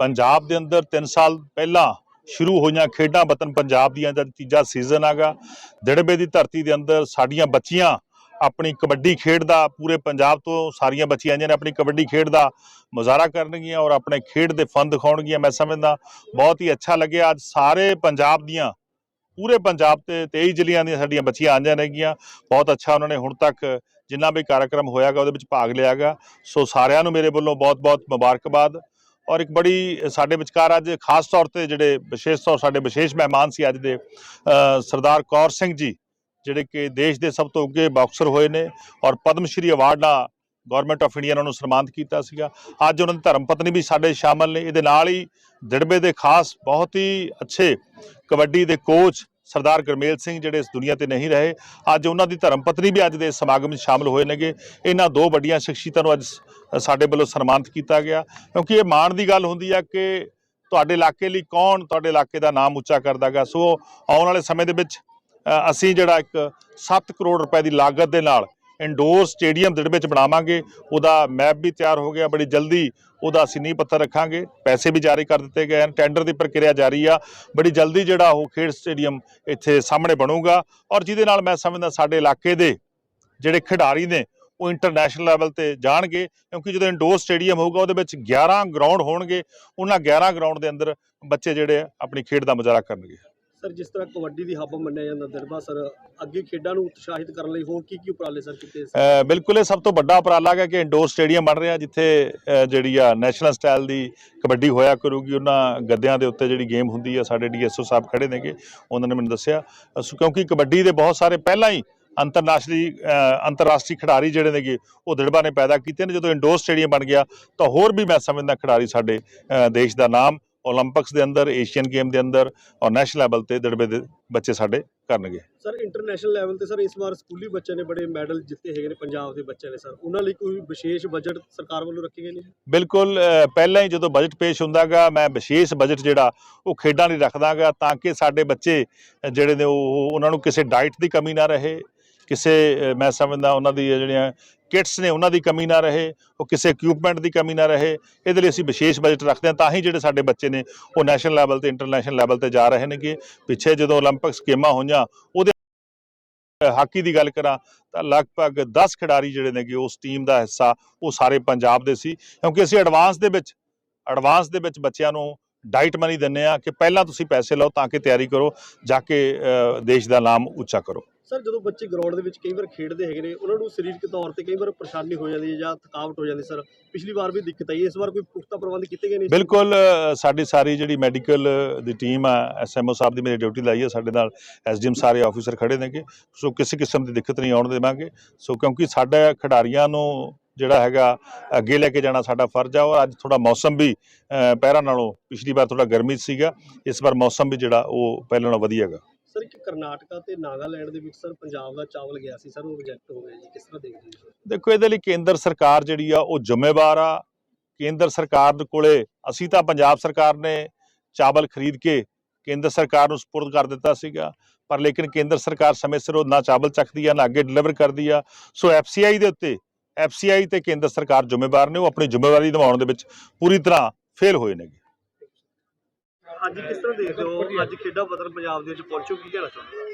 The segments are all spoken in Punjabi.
ਪੰਜਾਬ ਦੇ ਅੰਦਰ 3 ਸਾਲ ਪਹਿਲਾਂ ਸ਼ੁਰੂ ਹੋਈਆਂ ਖੇਡਾਂ ਵਤਨ ਪੰਜਾਬ ਦੀਆਂ ਦਾ ਤੀਜਾ ਸੀਜ਼ਨ ਆਗਾ। ਦਿੜਬੇ ਦੀ ਧਰਤੀ ਦੇ ਅੰਦਰ ਸਾਡੀਆਂ ਬੱਚੀਆਂ ਆਪਣੀ ਕਬੱਡੀ ਖੇਡ ਦਾ ਪੂਰੇ ਪੰਜਾਬ ਤੋਂ ਸਾਰੀਆਂ ਬੱਚੀਆਂ ਆਈਆਂ ਨੇ ਆਪਣੀ ਕਬੱਡੀ ਖੇਡ ਦਾ ਮੁਜ਼ਾਹਰਾ ਕਰਨਗੀਆਂ ਔਰ ਆਪਣੇ ਖੇਡ ਦੇ ਫਨ ਦਿਖਾਉਣਗੀਆਂ ਮੈਂ ਸਮਝਦਾ ਬਹੁਤ ਹੀ ਅੱਛਾ ਲੱਗਿਆ। ਅੱਜ ਸਾਰੇ ਪੰਜਾਬ ਦੀਆਂ, ਪੂਰੇ ਪੰਜਾਬ ਤੇ 23 ਜ਼ਿਲ੍ਹਿਆਂ ਦੀਆਂ ਸਾਡੀਆਂ ਬੱਚੀਆਂ ਆਈਆਂ ਨੇਗੀਆਂ। ਬਹੁਤ ਅੱਛਾ ਉਹਨਾਂ ਨੇ ਹੁਣ ਤੱਕ ਜਿੰਨਾ ਵੀ ਕਾਰਜਕ੍ਰਮ ਹੋਇਆਗਾ ਉਹਦੇ ਵਿੱਚ ਭਾਗ ਲਿਆਗਾ। ਸੋ ਸਾਰਿਆਂ ਨੂੰ ਮੇਰੇ ਵੱਲੋਂ ਬਹੁਤ-ਬਹੁਤ ਮੁਬਾਰਕਬਾਦ। ਔਰ ਇੱਕ ਬੜੀ, ਸਾਡੇ ਵਿਚਕਾਰ ਅੱਜ ਖਾਸ ਤੌਰ ਤੇ ਜਿਹੜੇ ਵਿਸ਼ੇਸ਼ ਤੌਰ, ਸਾਡੇ ਵਿਸ਼ੇਸ਼ ਮਹਿਮਾਨ ਸੀ ਅੱਜ ਦੇ ਸਰਦਾਰ ਕੌਰ ਸਿੰਘ ਜੀ, ਜਿਹੜੇ ਕਿ ਦੇਸ਼ ਦੇ ਸਭ ਤੋਂ ਉੱਗੇ ਬਾਕਸਰ ਹੋਏ ਨੇ ਔਰ ਪਦਮ ਸ਼੍ਰੀ ਅਵਾਰਡ ਨਾਲ ਗਵਰਨਮੈਂਟ ਆਫ ਇੰਡੀਆ ਨੇ ਉਹਨੂੰ ਸਨਮਾਨਿਤ ਕੀਤਾ ਸੀਗਾ। ਅੱਜ ਉਹਨਾਂ ਦੀ ਧਰਮ ਪਤਨੀ ਵੀ ਸਾਡੇ ਸ਼ਾਮਲ ਨੇ। ਇਹਦੇ ਨਾਲ ਹੀ ਦਿੜਬੇ ਦੇ ਖਾਸ ਬਹੁਤ ਹੀ ਅੱਛੇ ਕਬੱਡੀ ਦੇ ਕੋਚ ਸਰਦਾਰ ਗਰਮੇਲ ਸਿੰਘ ਜਿਹੜੇ ਇਸ ਦੁਨੀਆ ਤੇ ਨਹੀਂ ਰਹੇ, ਅੱਜ ਉਹਨਾਂ ਦੀ ਧਰਮ ਪਤਨੀ ਵੀ ਅੱਜ ਦੇ ਸਮਾਗਮ ਵਿੱਚ ਸ਼ਾਮਲ ਹੋਏ ਨੇਗੇ। ਇਹਨਾਂ ਦੋ ਵੱਡੀਆਂ ਸ਼ਖਸੀਅਤਾਂ ਨੂੰ ਅੱਜ ਸਾਡੇ ਵੱਲੋਂ ਸਨਮਾਨਿਤ ਕੀਤਾ ਗਿਆ। ਕਿਉਂਕਿ ਇਹ ਮਾਣ ਦੀ ਗੱਲ ਹੁੰਦੀ ਆ ਕਿ ਤੁਹਾਡੇ ਇਲਾਕੇ ਲਈ ਕੌਣ ਤੁਹਾਡੇ ਇਲਾਕੇ ਦਾ ਨਾਮ ਉੱਚਾ ਕਰਦਾਗਾ। ਸੋ ਆਉਣ ਵਾਲੇ ਸਮੇਂ ਦੇ ਵਿੱਚ ਅਸੀਂ ਜਿਹੜਾ ਇੱਕ 7 ਕਰੋੜ ਰੁਪਏ ਦੀ ਲਾਗਤ ਦੇ ਨਾਲ ਇੰਡੋਰ ਸਟੇਡੀਅਮ ਦਿੜਬੇ ਵਿੱਚ ਬਣਾਵਾਂਗੇ, ਉਹਦਾ ਮੈਪ ਵੀ ਤਿਆਰ ਹੋ ਗਿਆ, ਬੜੀ ਜਲਦੀ ਉਹਦਾ ਅਸੀਂ ਨੀਂਹ ਪੱਥਰ ਰੱਖਾਂਗੇ, ਪੈਸੇ ਵੀ ਜਾਰੀ ਕਰ ਦਿੱਤੇ ਗਏ ਹਨ ਟੈਂਡਰ ਦੀ ਪ੍ਰਕਿਰਿਆ ਜਾਰੀ ਆ, ਬੜੀ ਜਲਦੀ ਜਿਹੜਾ ਉਹ ਖੇਡ ਸਟੇਡੀਅਮ ਇੱਥੇ ਸਾਹਮਣੇ ਬਣੂਗਾ ਔਰ ਜਿਹਦੇ ਨਾਲ ਮੈਂ ਸਮਝਦਾ ਸਾਡੇ ਇਲਾਕੇ ਦੇ ਜਿਹੜੇ ਖਿਡਾਰੀ ਨੇ, ਉਹ ਇੰਟਰਨੈਸ਼ਨਲ ਲੈਵਲ ਤੇ ਜਾਣਗੇ, ਕਿਉਂਕਿ ਜਦੋਂ ਇੰਡੋਰ ਸਟੇਡੀਅਮ ਹੋਊਗਾ, ਉਹਦੇ ਵਿੱਚ 11 ਗਰਾਊਂਡ ਹੋਣਗੇ, ਉਹਨਾਂ 11 ਗਰਾਊਂਡ ਦੇ ਅੰਦਰ ਬੱਚੇ ਜਿਹੜੇ ਆਪਣੀ ਖੇਡ ਦਾ ਮੁਜ਼ਾਹਰਾ ਕਰਨਗੇ। ਸਰ, ਜਿਸ ਤਰ੍ਹਾਂ ਕਬੱਡੀ ਦੀ ਹੱਬ ਮੰਨਿਆ ਜਾਂਦਾ ਦਰਬਾ ਸਰ, ਅੱਗੇ ਖੇਡਾਂ ਨੂੰ ਉਤਸ਼ਾਹਿਤ ਕਰਨ ਲਈ ਹੋਰ ਕੀ ਕੀ ਉਪਰਾਲੇ ਸਰ ਕੀਤੇ ਬਿਲਕੁਲ ਇਹ ਸਭ ਤੋਂ ਵੱਡਾ ਉਪਰਾਲਾ ਹੈ ਕਿ ਇੰਡੋਰ ਸਟੇਡੀਅਮ ਬਣ ਰਿਹਾ, ਜਿੱਥੇ ਜਿਹੜੀ ਆ ਨੈਸ਼ਨਲ ਸਟਾਈਲ ਦੀ ਕਬੱਡੀ ਹੋਇਆ ਕਰੂਗੀ, ਉਹਨਾਂ ਗੱਦਿਆਂ ਦੇ ਉੱਤੇ ਜਿਹੜੀ ਗੇਮ ਹੁੰਦੀ ਆ, ਸਾਡੇ ਡੀਐਸਓ ਸਾਹਿਬ ਖੜੇ ਨੇਗੇ, ਉਹਨਾਂ ਨੇ ਮੈਨੂੰ ਦੱਸਿਆ। ਕਿਉਂਕਿ ਕਬੱਡੀ ਦੇ ਬਹੁਤ ਸਾਰੇ ਪਹਿਲਾਂ ਹੀ ਅੰਤਰਰਾਸ਼ਟਰੀ ਅੰਤਰਰਾਸ਼ਟਰੀ ਖਿਡਾਰੀ ਜਿਹੜੇ ਨੇਗੇ, ਉਹ ਦੜਬਾ ਨੇ ਪੈਦਾ ਕੀਤੇ ਨੇ। ਜਦੋਂ ਇੰਡੋਰ ਸਟੇਡੀਅਮ ਬਣ ਗਿਆ, ਤਾਂ ਹੋਰ ਵੀ ਮੈਂ ਸਮਝਦਾ ਖਿਡਾਰੀ ਸਾਡੇ ਦੇਸ਼ ਦਾ ਨਾਮ ਓਲੰਪਿਕਸ ਦੇ ਅੰਦਰ ਏਸ਼ੀਅਨ ਗੇਮ ਦੇ ਅੰਦਰ ਔਰ ਨੈਸ਼ਨਲ ਲੈਵਲ ਤੇ ਦਿੜਬੇ ਦੇ ਬੱਚੇ ਸਾਡੇ ਕਰਨਗੇ। ਸਰ ਇੰਟਰਨੈਸ਼ਨਲ ਲੈਵਲ ਤੇ ਸਰ ਇਸ ਵਾਰ ਸਕੂਲੀ ਬੱਚਿਆਂ ਨੇ ਬੜੇ ਮੈਡਲ ਜਿੱਤੇ ਹੈਗੇ ਨੇ ਪੰਜਾਬ ਦੇ ਬੱਚਿਆਂ ਨੇ ਸਰ ਉਹਨਾਂ ਲਈ ਕੋਈ ਵਿਸ਼ੇਸ਼ ਬਜਟ ਸਰਕਾਰ ਵੱਲੋਂ ਰੱਖੇ ਗਏ ਨੇ ਬਿਲਕੁਲ ਪਹਿਲਾਂ ਹੀ ਜਦੋਂ ਬਜਟ ਪੇਸ਼ ਹੁੰਦਾਗਾ ਮੈਂ ਵਿਸ਼ੇਸ਼ ਬਜਟ ਜਿਹੜਾ ਉਹ ਖੇਡਾਂ ਲਈ ਰੱਖਦਾਗਾ ਤਾਂ ਕਿ ਸਾਡੇ ਬੱਚੇ ਜਿਹੜੇ ਨੇ ਉਹ ਉਹਨਾਂ ਨੂੰ ਕਿਸੇ ਡਾਈਟ ਦੀ ਕਮੀ ਨਾ ਰਹੇ ਕਿਸੇ ਮੈਂ ਸਮਝਦਾ ਉਹਨਾਂ ਦੀ ਜਿਹੜੀਆਂ ਕਿਟਸ ਨੇ ਉਹਨਾਂ ਦੀ ਕਮੀ ਨਾ ਰਹੇ, ਉਹ ਕਿਸੇ ਇਕਵਿਪਮੈਂਟ ਦੀ ਕਮੀ ਨਾ ਰਹੇ, ਇਹਦੇ ਲਈ ਅਸੀਂ ਵਿਸ਼ੇਸ਼ ਬਜਟ ਰੱਖਦੇ ਹਾਂ ਤਾਂ ਹੀ ਜਿਹੜੇ ਸਾਡੇ ਬੱਚੇ ਨੇ ਉਹ ਨੈਸ਼ਨਲ ਲੈਵਲ ਤੇ ਇੰਟਰਨੈਸ਼ਨਲ ਲੈਵਲ ਤੇ ਜਾ ਰਹੇ ਨੇ ਕਿ ਪਿੱਛੇ ਜਦੋਂ 올림픽 ਸਕੀਮਾਂ ਹੋਈਆਂ, ਉਹਦੇ ਹਾਕੀ ਦੀ ਗੱਲ ਕਰਾਂ ਤਾਂ ਲਗਭਗ 10 ਖਿਡਾਰੀ ਜਿਹੜੇ ਨੇ ਕਿ ਉਸ ਟੀਮ ਦਾ ਹਿੱਸਾ ਉਹ ਸਾਰੇ ਪੰਜਾਬ ਦੇ ਸੀ। ਕਿਉਂਕਿ ਅਸੀਂ ਐਡਵਾਂਸ ਦੇ ਵਿੱਚ ਐਡਵਾਂਸ ਦੇ ਵਿੱਚ ਬੱਚਿਆਂ ਨੂੰ ਡਾਈਟ ਮਨੀ ਦਿੰਨੇ ਆ ਕਿ ਪਹਿਲਾਂ ਤੁਸੀਂ ਪੈਸੇ ਲਓ ਤਾਂ ਕਿ ਤਿਆਰੀ ਕਰੋ, ਜਾ ਕੇ ਦੇਸ਼ ਦਾ ਨਾਮ ਉੱਚਾ ਕਰੋ। ਸਰ, ਜਦੋਂ ਬੱਚੇ ਗਰਾਊਂਡ ਦੇ ਵਿੱਚ ਕਈ ਵਾਰ ਖੇਡਦੇ ਹੈਗੇ ਨੇ, ਉਹਨਾਂ ਨੂੰ ਸਰੀਰਕ ਤੌਰ ਤੇ ਕਈ ਵਾਰ ਪਰੇਸ਼ਾਨੀ ਹੋ ਜਾਂਦੀ ਹੈ ਜਾਂ ਥਕਾਵਟ ਹੋ ਜਾਂਦੀ ਸਰ। ਪਿਛਲੀ ਵਾਰ ਵੀ ਦਿੱਕਤ ਆਈ ਇਸ ਵਾਰ ਕੋਈ ਪੁਖਤਾ ਪ੍ਰਬੰਧ ਕੀਤੇ ਗਏ ਨੇ ਬਿਲਕੁਲ ਸਾਡੀ ਸਾਰੀ ਜਿਹੜੀ ਮੈਡੀਕਲ ਦੀ ਟੀਮ ਆ ਐਸਐਮਓ ਸਾਹਿਬ ਦੀ ਮੇਰੀ ਡਿਊਟੀ ਲਾਈ ਹੈ ਸਾਡੇ ਨਾਲ। ਐਸਡੀਐਮ ਸਾਰੇ ਆਫੀਸਰ ਖੜੇ ਨੇਗੇ ਸੋ ਕਿਸੇ ਕਿਸਮ ਦੀ ਦਿੱਕਤ ਨਹੀਂ ਆਉਣ ਦੇਵਾਂਗੇ। ਸੋ ਕਿਉਂਕਿ ਸਾਡੇ ਖਿਡਾਰੀਆਂ ਨੂੰ ਜਿਹੜਾ ਹੈਗਾ, ਅੱਗੇ ਲੈ ਕੇ ਜਾਣਾ ਸਾਡਾ ਫਰਜ਼ ਆ। ਔਰ ਅੱਜ ਥੋੜਾ ਮੌਸਮ ਵੀ ਪਹਿਰਾਂ ਨਾਲੋਂ ਪਿਛਲੀ ਵਾਰ ਥੋੜਾ ਗਰਮੀ 'ਚ ਸੀਗਾ। ਇਸ ਵਾਰ ਮੌਸਮ ਵੀ ਜਿਹੜਾ ਉਹ ਪਹਿਲਾਂ ਨਾਲੋਂ ਵਧੀਆ ਹੈਗਾ। ਸਰ, ਇੱਕ ਕਰਨਾਟਕਾ ਤੇ ਨਾਗਾਲੈਂਡ ਦੇ ਵਿੱਚ ਸਰ, ਪੰਜਾਬ ਦਾ ਚਾਵਲ ਗਿਆ ਸੀ। ਸਰ, ਉਹ ਰਿਜੈਕਟ ਹੋ ਗਿਆ ਜੀ। ਕਿਸ ਤਰ੍ਹਾਂ ਦੇਖਦੇ ਹੋ ਦੇਖੋ, ਇਹਦੇ ਲਈ ਕੇਂਦਰ ਸਰਕਾਰ ਜਿਹੜੀ ਆ, ਉਹ ਜ਼ਿੰਮੇਵਾਰ ਆ। ਕੇਂਦਰ ਸਰਕਾਰ ਦੇ ਕੋਲੇ ਅਸੀਂ ਤਾਂ ਪੰਜਾਬ ਸਰਕਾਰ ਨੇ ਚਾਵਲ ਖਰੀਦ ਕੇ ਕੇਂਦਰ ਸਰਕਾਰ ਨੂੰ ਸਪੁਰਦ ਕਰ ਦਿੱਤਾ ਸੀਗਾ। ਪਰ ਲੇਕਿਨ ਕੇਂਦਰ ਸਰਕਾਰ ਸਮੇਂ ਸਿਰ ਉਹ ਨਾ ਚਾਵਲ ਚੱਕਦੀ ਆ, ਨਾ ਅੱਗੇ ਡਿਲੀਵਰ ਕਰਦੀ ਆ। ਸੋ ਐਫਸੀਆਈ ਦੇ ਉੱਤੇ ਐਫਸੀਆਈ ਤੇ ਕੇਂਦਰ ਸਰਕਾਰ ਜ਼ਿੰਮੇਵਾਰ ਨੇ। ਉਹ ਆਪਣੀ ਜ਼ਿੰਮੇਵਾਰੀ ਨਿਭਾਉਣ ਦੇ ਵਿੱਚ ਪੂਰੀ ਤਰ੍ਹਾਂ ਫੇਲ ਹੋਏ ਨੇ ਅੱਜ ਕਿਸ ਤਰ੍ਹਾਂ ਦੇਖਦੇ ਹੋ? ਅੱਜ ਖੇਡਾਂ ਵਤਨ ਪੰਜਾਬ ਦੇ ਵਿੱਚ ਪਹੁੰਚੋ ਕੀ ਕਹਿਣਾ ਚਾਹੁੰਦੇ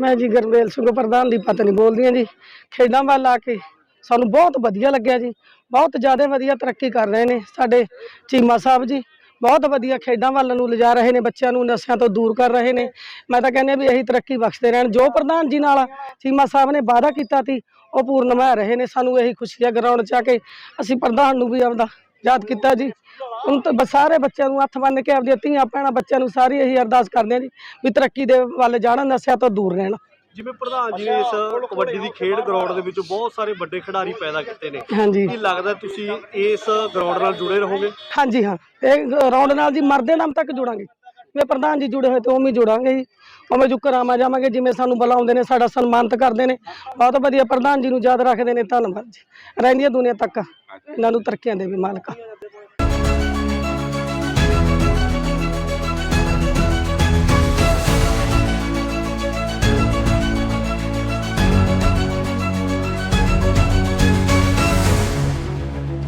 ਮੈਂ ਜੀ ਗਰਮੇਲ ਸਿੰਘ ਪ੍ਰਧਾਨ ਦੀ ਪਤਨੀ ਬੋਲਦੀ ਹਾਂ ਜੀ। ਖੇਡਾਂ ਵੱਲ ਆ ਕੇ ਸਾਨੂੰ ਬਹੁਤ ਵਧੀਆ ਲੱਗਿਆ ਜੀ। ਬਹੁਤ ਜ਼ਿਆਦਾ ਵਧੀਆ ਤਰੱਕੀ ਕਰ ਰਹੇ ਨੇ ਸਾਡੇ ਚੀਮਾ ਸਾਹਿਬ ਜੀ। ਬਹੁਤ ਵਧੀਆ ਖੇਡਾਂ ਵੱਲ ਨੂੰ ਲਿਜਾ ਰਹੇ ਨੇ, ਬੱਚਿਆਂ ਨੂੰ ਨਸ਼ਿਆਂ ਤੋਂ ਦੂਰ ਕਰ ਰਹੇ ਨੇ। ਮੈਂ ਤਾਂ ਕਹਿੰਦੇ ਵੀ ਇਹੀ ਤਰੱਕੀ ਬਖਸ਼ਦੇ ਰਹਿਣ। ਜੋ ਪ੍ਰਧਾਨ ਜੀ ਨਾਲ ਚੀਮਾ ਸਾਹਿਬ ਨੇ ਵਾਅਦਾ ਕੀਤਾ ਸੀ, ਉਹ ਪੂਰਨ ਨਿਭਾ ਰਹੇ ਨੇ। ਸਾਨੂੰ ਇਹੀ ਖੁਸ਼ੀ ਹੈ ਗਰਾਊਂਡ 'ਚ ਆ ਕੇ ਅਸੀਂ ਪ੍ਰਧਾਨ ਨੂੰ ਵੀ ਆਪਦਾ ਯਾਦ ਕੀਤਾ ਜੀ। ਹੁਣ ਤਾਂ ਸਾਰੇ ਬੱਚਿਆਂ ਨੂੰ ਹੱਥ ਬੰਨ੍ਹ ਕੇ ਆਪਦੀਆਂ ਧੀਆਂ ਭੈਣਾਂ ਬੱਚਿਆਂ ਨੂੰ ਸਾਰੀ ਇਹੀ ਅਰਦਾਸ ਕਰਦੇ ਹਾਂ ਜੀ ਵੀ ਤਰੱਕੀ ਦੇ ਵੱਲ ਜਾਣ ਨਸ਼ਿਆਂ ਤੋਂ ਦੂਰ ਰਹਿਣ। ਜਿਵੇਂ ਪ੍ਰਧਾਨ ਜੀ ਨੇ ਇਸ ਕਬੱਡੀ ਦੀ ਖੇਡ ਗਰਾਊਂਡ ਦੇ ਵਿੱਚ ਬਹੁਤ ਸਾਰੇ ਵੱਡੇ ਖਿਡਾਰੀ ਪੈਦਾ ਕੀਤੇ ਨੇ। ਹਾਂਜੀ। ਕੀ ਲੱਗਦਾ ਤੁਸੀਂ ਇਸ ਗਰਾਊਂਡ ਨਾਲ ਜੁੜੇ ਰਹੋਗੇ? ਹਾਂਜੀ ਹਾਂ। ਇਹ ਰੌਂਡ ਨਾਲ ਜੀ ਮਰਦੇ ਨਾਮ ਤੱਕ ਜੁੜਾਂਗੇ। ਜੇ ਪ੍ਰਧਾਨ ਜੀ ਜੁੜੇ ਹੋਏ ਤੇ ਉਵੇਂ ਜੁੜਾਂਗੇ ਜੀ। ਉਵੇਂ ਜੁਕਰ ਆਵਾਂ ਜਾਵਾਂਗੇ ਜਿਵੇਂ ਸਾਨੂੰ ਬੁਲਾਉਂਦੇ ਨੇ ਸਾਡਾ ਸਨਮਾਨਿਤ ਕਰਦੇ ਨੇ। ਬਹੁਤ ਵਧੀਆ ਪ੍ਰਧਾਨ ਜੀ ਨੂੰ ਯਾਦ ਰੱਖਦੇ ਨੇ। ਧੰਨਵਾਦ ਜੀ। ਰਹਿੰਦੀਆਂ ਦੁਨੀਆ ਤੱਕ। ਇਹਨਾਂ ਨੂੰ ਤਰੱਕੀਆਂ ਦੇ ਵੀ ਮਾਲਕਾ